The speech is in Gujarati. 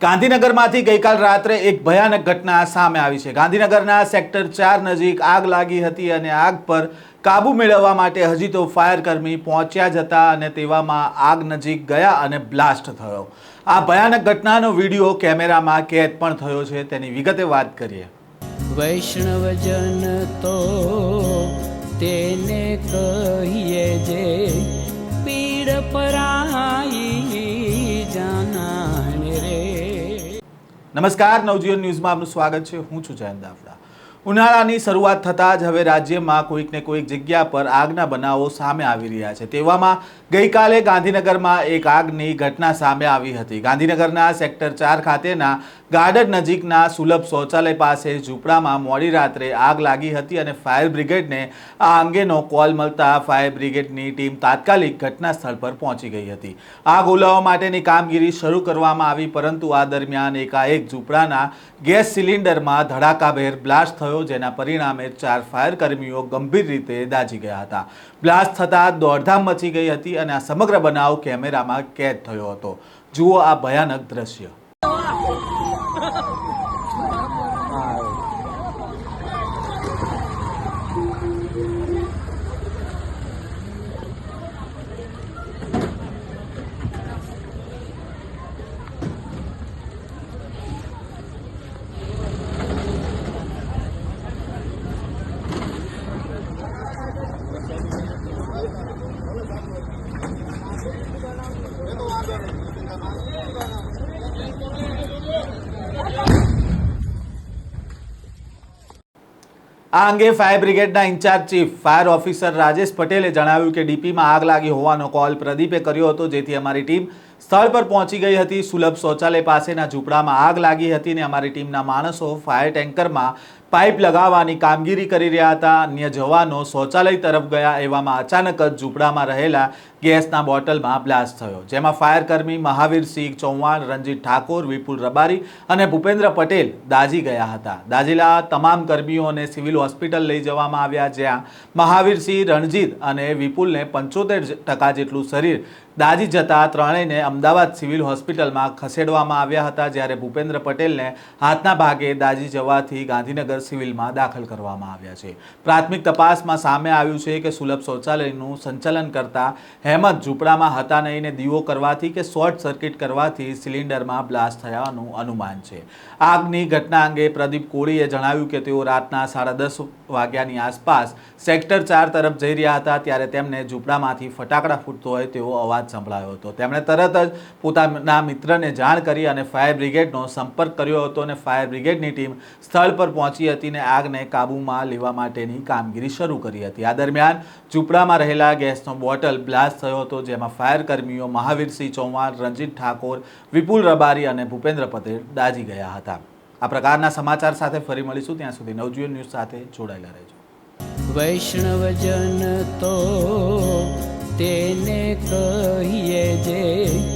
ગાંધીનગરમાંથી ગઈકાલ રાત્રે એક ભયાનક ઘટના સામે આવી છે. ગાંધીનગરના સેક્ટર ચાર નજીક આગ લાગી હતી અને આગ પર કાબુ મેળવવા માટે હજી તો ફાયરકર્મી પહોંચ્યા જ હતા અને તેવામાં આગ નજીક ગયા અને બ્લાસ્ટ થયો. આ ભયાનક ઘટનાનો વીડિયો કેમેરામાં કેદ પણ થયો છે. તેની વિગતે વાત કરીએ. વૈષ્ણવજન તો તેને કહીએ જે પીડ પરાઈ નમસ્કાર, નવજીવન ન્યૂઝમાં આપનું સ્વાગત છે. હું છું જયંત દાફડા. ઉનાળાની શરૂઆત થતાં જ હવે રાજ્યમાં કોઈક ને કોઈક જગ્યા પર આગના બનાવો સામે આવી રહ્યા છે. તેવામાં ગઈકાલે ગાંધીનગરમાં એક આગની ઘટના સામે આવી હતી. ગાંધીનગરના સેક્ટર ચાર ખાતેના ગાર્ડન નજીકના સુલભ શૌચાલય પાસે ઝૂંપડામાં મોડી રાત્રે આગ લાગી હતી અને ફાયર બ્રિગેડને આ અંગેનો કોલ મળતા ફાયર બ્રિગેડની ટીમ તાત્કાલિક ઘટના સ્થળ પર પહોંચી ગઈ હતી. આગ ઓલાવવા માટેની કામગીરી શરૂ કરવામાં આવી, પરંતુ આ દરમિયાન એકાએક ઝૂંપડાના ગેસ સિલિન્ડરમાં ધડાકાભેર બ્લાસ્ટ થયો, જેના પરિણામે ચાર ફાયર કર્મીઓ ગંભીર રીતે દાઝી ગયા હતા. બ્લાસ્ટ થતાં દોડધામ મચી ગઈ હતી અને આ સમગ્ર બનાવ કેમેરામાં કેદ થયો હતો. જુઓ આ ભયાનક દ્રશ્ય. આ અંગે fire બ્રિગેડના incharge chief fire officer Rajesh પટેલે જણાવ્યું કે ડીપીમાં આગ લાગી હોવાનો કોલ પ્રદીપે કર્યો હતો, જેથી અમારી ટીમ સ્થળ પર પહોંચી ગઈ હતી. સુલભ શૌચાલય પાસેના ઝૂંપડામાં આગ લાગી હતી ને અમારી ટીમના માણસો ફાયર ટેન્કરમાં પાઇપ લગાવવાની કામગીરી કરી રહ્યા હતા. અન્ય જવાનો શૌચાલય તરફ ગયા એવામાં અચાનક જ ઝૂંપડામાં રહેલા ગેસના બોટલમાં બ્લાસ્ટ થયો. જેમાં ફાયરકર્મી મહાવીરસિંહ ચૌહાણ, રણજીત ઠાકોર, વિપુલ રબારી અને ભૂપેન્દ્ર પટેલ દાઝી ગયા હતા. દાજીલા તમામ કર્મીઓને સિવિલ હોસ્પિટલ લઈ જવામાં આવ્યા, જ્યાં મહાવીરસિંહ રણજીત અને વિપુલને પંચોતેર ટકા જેટલું શરીર દાજી જતા ત્રણેયને અમદાવાદ સિવિલ હોસ્પિટલમાં ખસેડવામાં આવ્યા હતા, જ્યારે ભૂપેન્દ્ર પટેલને હાથના ભાગે દાજી જવાથી ગાંધીનગર સિવિલમાં દાખલ કરવામાં આવ્યા છે. પ્રાથમિક તપાસમાં સામે આવ્યું છે કે સુલભ શૌચાલયનું સંચાલન કરતા હેમત ઝૂંપડામાં હતા નહીં ને દીવો કરવાથી કે શોર્ટ સર્કિટ કરવાથી સિલિન્ડરમાં બ્લાસ્ટ થયાનું અનુમાન છે. આગની ઘટના અંગે પ્રદીપ કોળીએ જણાવ્યું કે તેઓ રાતના સાડા દસ વાગ્યાની આસપાસ સેક્ટર ચાર તરફ જઈ રહ્યા હતા ત્યારે તેમને ઝૂંપડામાંથી ફટાકડા ફૂટતો હોય તેવો અવાજ સંભળાયો હતો. તેમણે તરત જ પોતાના મિત્રને જાણ કરી અને ફાયર બ્રિગેડનો સંપર્ક કર્યો હતો અને ફાયર બ્રિગેડની ટીમ સ્થળ પર પહોંચી હતી અને આગને કાબૂમાં લેવા માટેની કામગીરી શરૂ કરી હતી. આ દરમિયાન ઝૂંપડામાં રહેલા ગેસનો બોટલ બ્લાસ્ટ થયો હતો, જેમાં ફાયર કર્મીઓ મહાવીરસિંહ ચૌહાણ રંજીત ઠાકોર, વિપુલ રબારી અને ભૂપેન્દ્ર પટેલ દાજી ગયા હતા. આ પ્રકારના સમાચાર સાથે ફરી મળીશું. ત્યાં સુધી નવજીવન ન્યૂઝ સાથે જોડાયેલા રહેજો. વૈષ્ણવજન તો તેને કહીએ જે